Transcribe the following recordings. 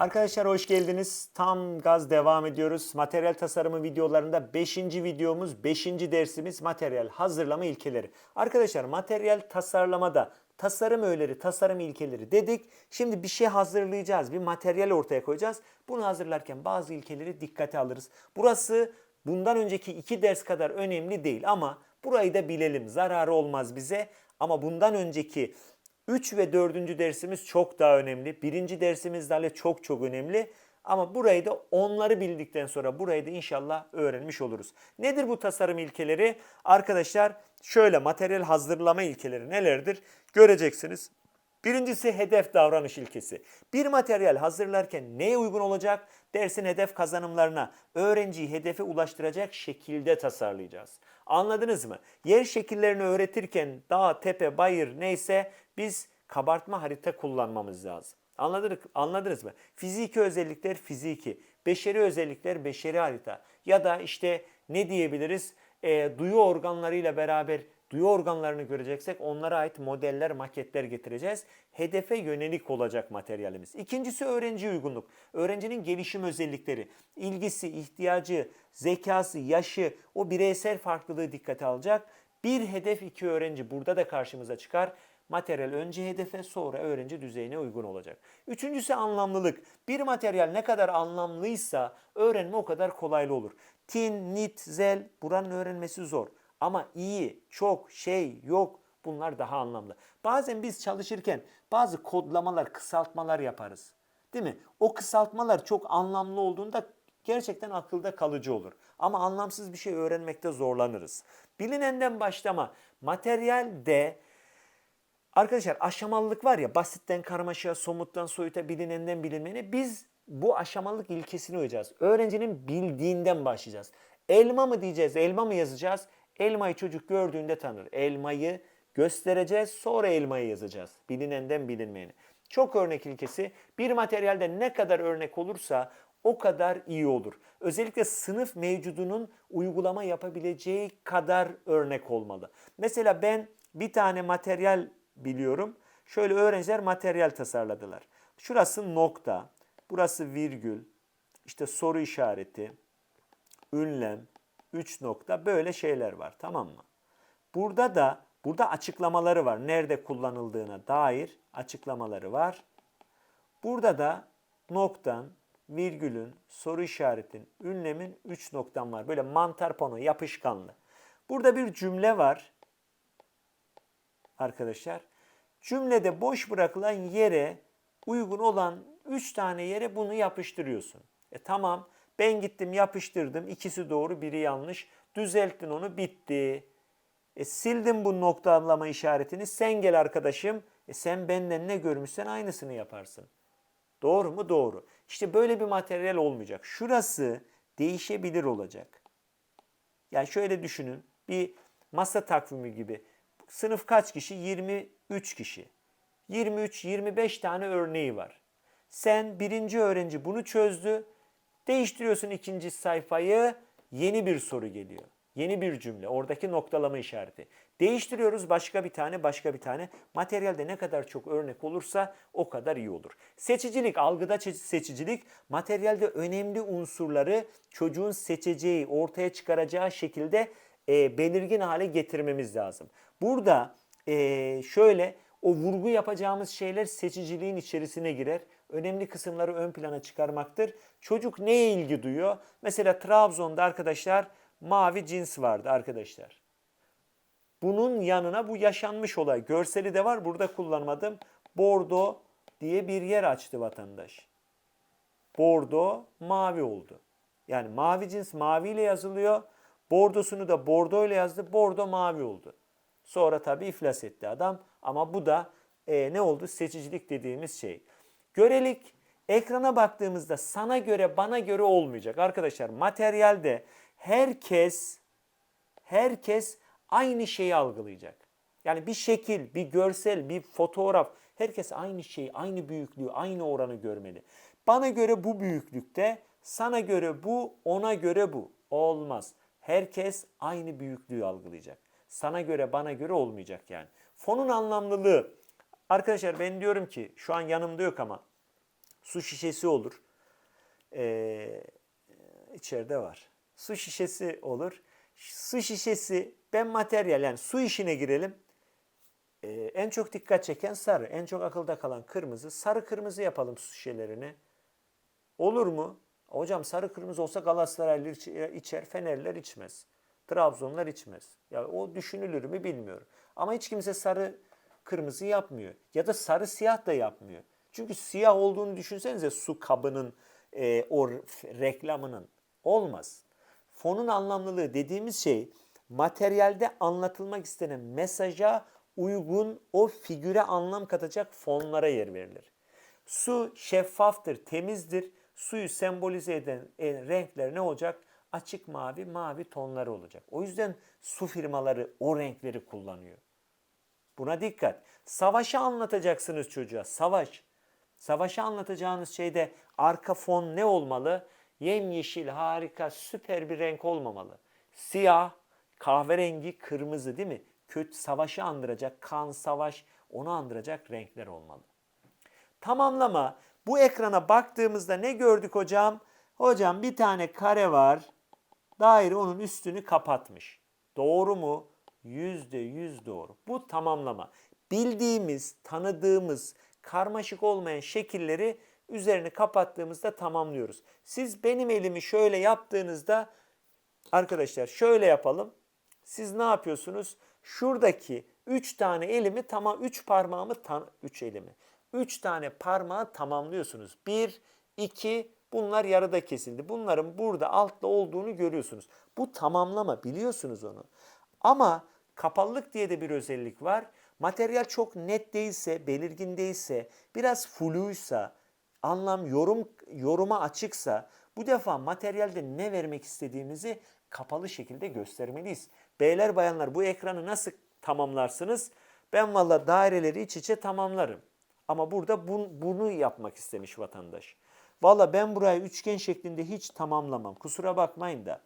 Arkadaşlar hoş geldiniz. Tam gaz devam ediyoruz. Materyal tasarımı videolarında 5. videomuz, 5. dersimiz materyal hazırlama ilkeleri. Arkadaşlar materyal tasarlamada tasarım öğeleri, tasarım ilkeleri dedik. Şimdi bir şey hazırlayacağız, bir materyal ortaya koyacağız. Bunu hazırlarken bazı ilkeleri dikkate alırız. Burası bundan önceki iki ders kadar önemli değil ama burayı da bilelim. Zararı olmaz bize. Ama bundan önceki 3 ve 4. dersimiz çok daha önemli. Birinci dersimiz de çok çok önemli. Ama burayı da onları bildikten sonra burayı da inşallah öğrenmiş oluruz. Nedir bu tasarım ilkeleri? Arkadaşlar şöyle materyal hazırlama ilkeleri nelerdir? Göreceksiniz. Birincisi hedef davranış ilkesi. Bir materyal hazırlarken neye uygun olacak? Dersin hedef kazanımlarına, öğrenciyi hedefe ulaştıracak şekilde tasarlayacağız. Anladınız mı? Yer şekillerini öğretirken dağ, tepe, bayır neyse biz kabartma harita kullanmamız lazım. Anladınız, anladınız mı? Fiziki özellikler fiziki, beşeri özellikler beşeri harita. Ya da işte ne diyebiliriz? E, duyu organlarıyla beraber duyu organlarını göreceksek onlara ait modeller, maketler getireceğiz. Hedefe yönelik olacak materyalimiz. İkincisi öğrenci uygunluk. Öğrencinin gelişim özellikleri, ilgisi, ihtiyacı, zekası, yaşı, o bireysel farklılığı dikkate alacak. Bir hedef iki öğrenci burada da karşımıza çıkar. Materyal önce hedefe sonra öğrenci düzeyine uygun olacak. Üçüncüsü anlamlılık. Bir materyal ne kadar anlamlıysa öğrenme o kadar kolaylı olur. Tin, nit, zel buranın öğrenmesi zor. Ama iyi, çok, şey, yok bunlar daha anlamlı. Bazen biz çalışırken bazı kodlamalar, kısaltmalar yaparız. Değil mi? O kısaltmalar çok anlamlı olduğunda gerçekten akılda kalıcı olur. Ama anlamsız bir şey öğrenmekte zorlanırız. Bilinenden başlama. Materyalde Arkadaşlar aşamalılık var ya basitten karmaşa, somuttan soyuta, bilinenden bilinmeyene biz bu aşamalılık ilkesini uyacağız. Öğrencinin bildiğinden başlayacağız. Elma mı diyeceğiz, elma mı yazacağız? Elmayı çocuk gördüğünde tanır. Elmayı göstereceğiz, sonra elmayı yazacağız. Bilinenden bilinmeyene. Çok örnek ilkesi. Bir materyalde ne kadar örnek olursa o kadar iyi olur. Özellikle sınıf mevcudunun uygulama yapabileceği kadar örnek olmalı. Mesela ben bir tane materyal biliyorum. Şöyle öğrenciler materyal tasarladılar. Şurası nokta, burası virgül, işte soru işareti, ünlem, üç nokta böyle şeyler var tamam mı? Burada da burada açıklamaları var. Nerede kullanıldığına dair açıklamaları var. Burada da noktan, virgülün, soru işaretin, ünlemin üç noktan var. Böyle mantar pano yapışkanlı. Burada bir cümle var arkadaşlar. Cümlede boş bırakılan yere uygun olan 3 tane yere bunu yapıştırıyorsun. E tamam ben gittim yapıştırdım ikisi doğru biri yanlış düzelttin onu bitti. E sildim bu noktalama işaretini sen gel arkadaşım e sen benden ne görmüşsen aynısını yaparsın. Doğru mu? Doğru. İşte böyle bir materyal olmayacak. Şurası değişebilir olacak. Yani şöyle düşünün. Bir masa takvimi gibi. Sınıf kaç kişi? 23 kişi. 23-25 tane örneği var. Sen birinci öğrenci bunu çözdü. Değiştiriyorsun ikinci sayfayı. Yeni bir soru geliyor. Yeni bir cümle. Oradaki noktalama işareti. Değiştiriyoruz başka bir tane başka bir tane. Materyalde ne kadar çok örnek olursa o kadar iyi olur. Seçicilik, algıda seçicilik materyalde önemli unsurları çocuğun seçeceği, ortaya çıkaracağı şekilde e, belirgin hale getirmemiz lazım. Burada e, şöyle o vurgu yapacağımız şeyler seçiciliğin içerisine girer. Önemli kısımları ön plana çıkarmaktır. Çocuk neye ilgi duyuyor? Mesela Trabzon'da arkadaşlar mavi cins vardı arkadaşlar. Bunun yanına bu yaşanmış olay. Görseli de var burada kullanmadım. Bordo diye bir yer açtı vatandaş. Bordo mavi oldu. Yani mavi cins maviyle yazılıyor. Bordosunu da bordo ile yazdı. Bordo mavi oldu. Sonra tabii iflas etti adam. Ama bu da e, ne oldu? Seçicilik dediğimiz şey. Görelik ekrana baktığımızda sana göre bana göre olmayacak. Arkadaşlar materyalde herkes herkes aynı şeyi algılayacak. Yani bir şekil, bir görsel, bir fotoğraf herkes aynı şeyi, aynı büyüklüğü, aynı oranı görmeli. Bana göre bu büyüklükte, sana göre bu, ona göre bu. Olmaz. Herkes aynı büyüklüğü algılayacak. Sana göre, bana göre olmayacak yani. Fonun anlamlılığı. Arkadaşlar ben diyorum ki şu an yanımda yok ama Su şişesi olur. Ee, içeride var. Su şişesi olur. Su şişesi ben materyal yani su işine girelim. Ee, en çok dikkat çeken sarı. En çok akılda kalan kırmızı. Sarı kırmızı yapalım su şişelerini. Olur mu? Hocam sarı kırmızı olsa Galatasaraylılar iç- içer, Fenerliler içmez. Trabzonlar içmez. Ya o düşünülür mü bilmiyorum. Ama hiç kimse sarı kırmızı yapmıyor. Ya da sarı siyah da yapmıyor. Çünkü siyah olduğunu düşünsenize su kabının e, o reklamının. Olmaz. Fonun anlamlılığı dediğimiz şey materyalde anlatılmak istenen mesaja uygun o figüre anlam katacak fonlara yer verilir. Su şeffaftır, temizdir. Suyu sembolize eden e, renkler ne olacak? Açık mavi, mavi tonları olacak. O yüzden su firmaları o renkleri kullanıyor. Buna dikkat. Savaşı anlatacaksınız çocuğa. Savaş. Savaşı anlatacağınız şeyde arka fon ne olmalı? Yemyeşil, harika, süper bir renk olmamalı. Siyah, kahverengi, kırmızı değil mi? Kötü savaşı andıracak, kan, savaş onu andıracak renkler olmalı. Tamamlama. Bu ekrana baktığımızda ne gördük hocam? Hocam bir tane kare var. Daire onun üstünü kapatmış. Doğru mu? Yüzde yüz doğru. Bu tamamlama. Bildiğimiz, tanıdığımız, karmaşık olmayan şekilleri üzerini kapattığımızda tamamlıyoruz. Siz benim elimi şöyle yaptığınızda arkadaşlar şöyle yapalım. Siz ne yapıyorsunuz? Şuradaki 3 tane elimi tamam 3 parmağımı 3 elimi. 3 tane parmağı tamamlıyorsunuz. 1 2 bunlar yarıda kesildi. Bunların burada altta olduğunu görüyorsunuz. Bu tamamlama biliyorsunuz onu. Ama kapalılık diye de bir özellik var. Materyal çok net değilse, belirgin değilse, biraz fluysa, anlam yorum yoruma açıksa bu defa materyalde ne vermek istediğimizi kapalı şekilde göstermeliyiz. Beyler bayanlar bu ekranı nasıl tamamlarsınız? Ben valla daireleri iç içe tamamlarım. Ama burada bun- bunu yapmak istemiş vatandaş. Valla ben burayı üçgen şeklinde hiç tamamlamam. Kusura bakmayın da.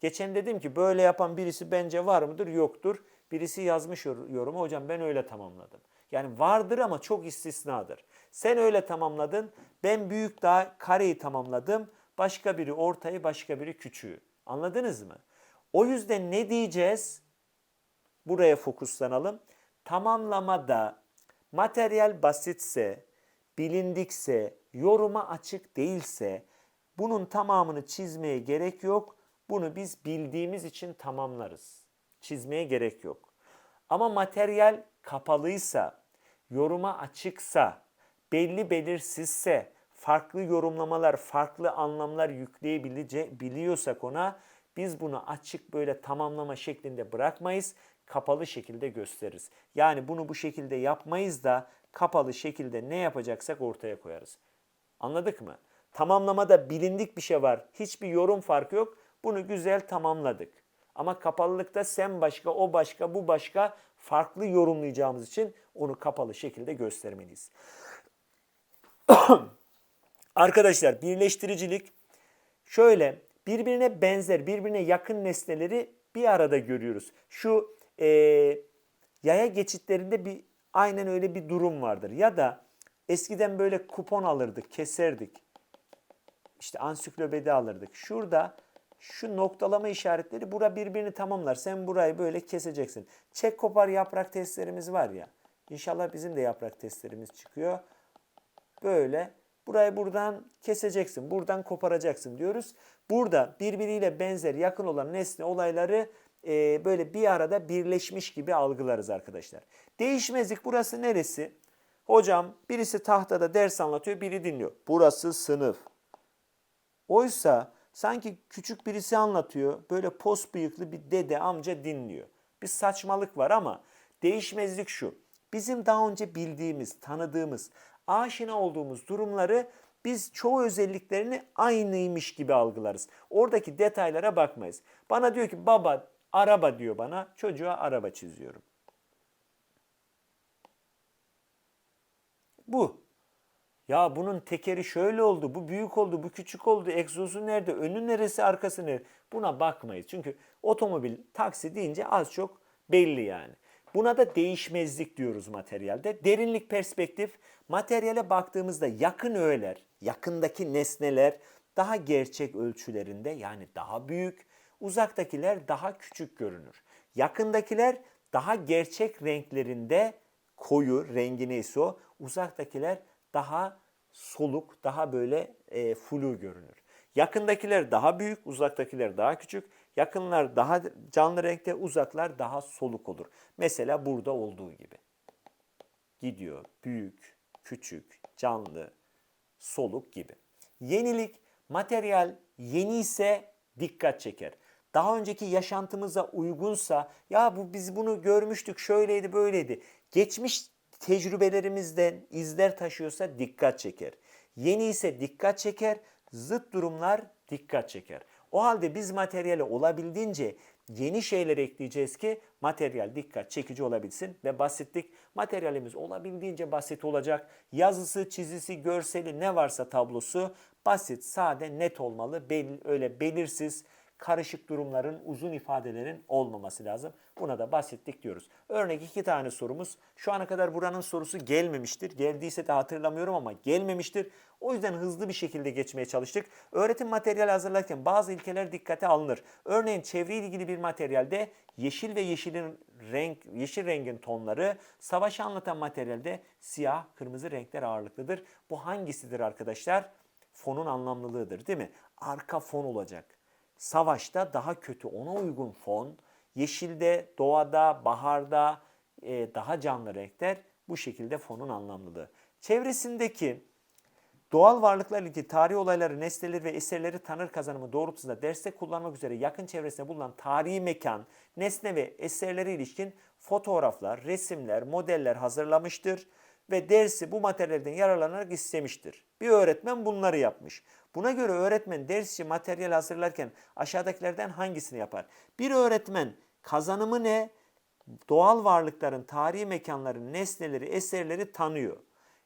Geçen dedim ki böyle yapan birisi bence var mıdır? Yoktur. Birisi yazmış yor- yoruma hocam ben öyle tamamladım. Yani vardır ama çok istisnadır. Sen öyle tamamladın. Ben büyük daha kareyi tamamladım. Başka biri ortayı, başka biri küçüğü. Anladınız mı? O yüzden ne diyeceğiz? Buraya fokuslanalım. Tamamlamada materyal basitse, bilindikse, yoruma açık değilse bunun tamamını çizmeye gerek yok. Bunu biz bildiğimiz için tamamlarız. Çizmeye gerek yok. Ama materyal kapalıysa, yoruma açıksa, belli belirsizse, farklı yorumlamalar, farklı anlamlar yükleyebiliyorsak ona biz bunu açık böyle tamamlama şeklinde bırakmayız. Kapalı şekilde gösteririz. Yani bunu bu şekilde yapmayız da kapalı şekilde ne yapacaksak ortaya koyarız. Anladık mı? Tamamlamada bilindik bir şey var. Hiçbir yorum farkı yok. Bunu güzel tamamladık. Ama kapalılıkta sen başka, o başka, bu başka farklı yorumlayacağımız için onu kapalı şekilde göstermeliyiz. Arkadaşlar birleştiricilik şöyle birbirine benzer, birbirine yakın nesneleri bir arada görüyoruz. Şu e, yaya geçitlerinde bir aynen öyle bir durum vardır. Ya da eskiden böyle kupon alırdık, keserdik. İşte ansiklopedi alırdık. Şurada şu noktalama işaretleri bura birbirini tamamlar. Sen burayı böyle keseceksin. Çek kopar yaprak testlerimiz var ya. İnşallah bizim de yaprak testlerimiz çıkıyor. Böyle burayı buradan keseceksin. Buradan koparacaksın diyoruz. Burada birbiriyle benzer yakın olan nesne olayları e, böyle bir arada birleşmiş gibi algılarız arkadaşlar. Değişmezlik burası neresi? Hocam birisi tahtada ders anlatıyor, biri dinliyor. Burası sınıf. Oysa sanki küçük birisi anlatıyor. Böyle pos bıyıklı bir dede amca dinliyor. Bir saçmalık var ama değişmezlik şu. Bizim daha önce bildiğimiz, tanıdığımız, aşina olduğumuz durumları biz çoğu özelliklerini aynıymış gibi algılarız. Oradaki detaylara bakmayız. Bana diyor ki baba araba diyor bana. Çocuğa araba çiziyorum. Bu. Ya bunun tekeri şöyle oldu, bu büyük oldu, bu küçük oldu, egzozu nerede, önü neresi, arkası nerede? Buna bakmayız. Çünkü otomobil, taksi deyince az çok belli yani. Buna da değişmezlik diyoruz materyalde. Derinlik perspektif, materyale baktığımızda yakın öğeler, yakındaki nesneler daha gerçek ölçülerinde yani daha büyük, uzaktakiler daha küçük görünür. Yakındakiler daha gerçek renklerinde koyu rengi neyse o, uzaktakiler daha soluk, daha böyle e, flu görünür. Yakındakiler daha büyük, uzaktakiler daha küçük. Yakınlar daha canlı renkte, uzaklar daha soluk olur. Mesela burada olduğu gibi. Gidiyor büyük, küçük, canlı, soluk gibi. Yenilik, materyal yeni ise dikkat çeker. Daha önceki yaşantımıza uygunsa ya bu biz bunu görmüştük şöyleydi böyleydi. Geçmiş tecrübelerimizden izler taşıyorsa dikkat çeker. Yeni ise dikkat çeker, zıt durumlar dikkat çeker. O halde biz materyale olabildiğince yeni şeyler ekleyeceğiz ki materyal dikkat çekici olabilsin ve basitlik materyalimiz olabildiğince basit olacak. Yazısı, çizisi, görseli ne varsa tablosu basit, sade, net olmalı. Bel, öyle belirsiz, karışık durumların, uzun ifadelerin olmaması lazım. Buna da basitlik diyoruz. Örnek iki tane sorumuz. Şu ana kadar buranın sorusu gelmemiştir. Geldiyse de hatırlamıyorum ama gelmemiştir. O yüzden hızlı bir şekilde geçmeye çalıştık. Öğretim materyali hazırlarken bazı ilkeler dikkate alınır. Örneğin çevreyle ilgili bir materyalde yeşil ve yeşilin renk, yeşil rengin tonları, savaşı anlatan materyalde siyah, kırmızı renkler ağırlıklıdır. Bu hangisidir arkadaşlar? Fonun anlamlılığıdır değil mi? Arka fon olacak. Savaşta daha kötü ona uygun fon, yeşilde, doğada, baharda e, daha canlı renkler bu şekilde fonun anlamlılığı. Çevresindeki doğal varlıklarla ilgili tarih olayları, nesneleri ve eserleri tanır kazanımı doğrultusunda derste kullanmak üzere yakın çevresinde bulunan tarihi mekan, nesne ve eserlere ilişkin fotoğraflar, resimler, modeller hazırlamıştır ve dersi bu materyalden yararlanarak istemiştir. Bir öğretmen bunları yapmış. Buna göre öğretmen ders için materyal hazırlarken aşağıdakilerden hangisini yapar? Bir öğretmen kazanımı ne? Doğal varlıkların, tarihi mekanların, nesneleri, eserleri tanıyor.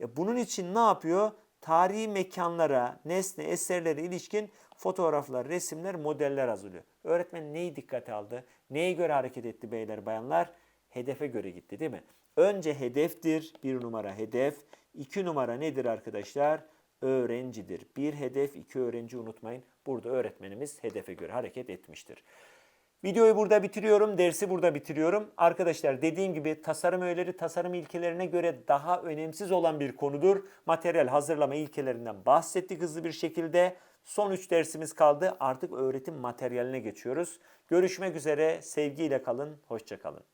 E bunun için ne yapıyor? Tarihi mekanlara, nesne, eserlere ilişkin fotoğraflar, resimler, modeller hazırlıyor. Öğretmen neyi dikkate aldı? Neye göre hareket etti beyler, bayanlar? Hedefe göre gitti değil mi? Önce hedeftir. Bir numara hedef. İki numara nedir arkadaşlar? Öğrencidir. Bir hedef, iki öğrenci unutmayın. Burada öğretmenimiz hedefe göre hareket etmiştir. Videoyu burada bitiriyorum, dersi burada bitiriyorum. Arkadaşlar dediğim gibi tasarım öğeleri tasarım ilkelerine göre daha önemsiz olan bir konudur. Materyal hazırlama ilkelerinden bahsettik hızlı bir şekilde. Son 3 dersimiz kaldı. Artık öğretim materyaline geçiyoruz. Görüşmek üzere. Sevgiyle kalın. Hoşça kalın.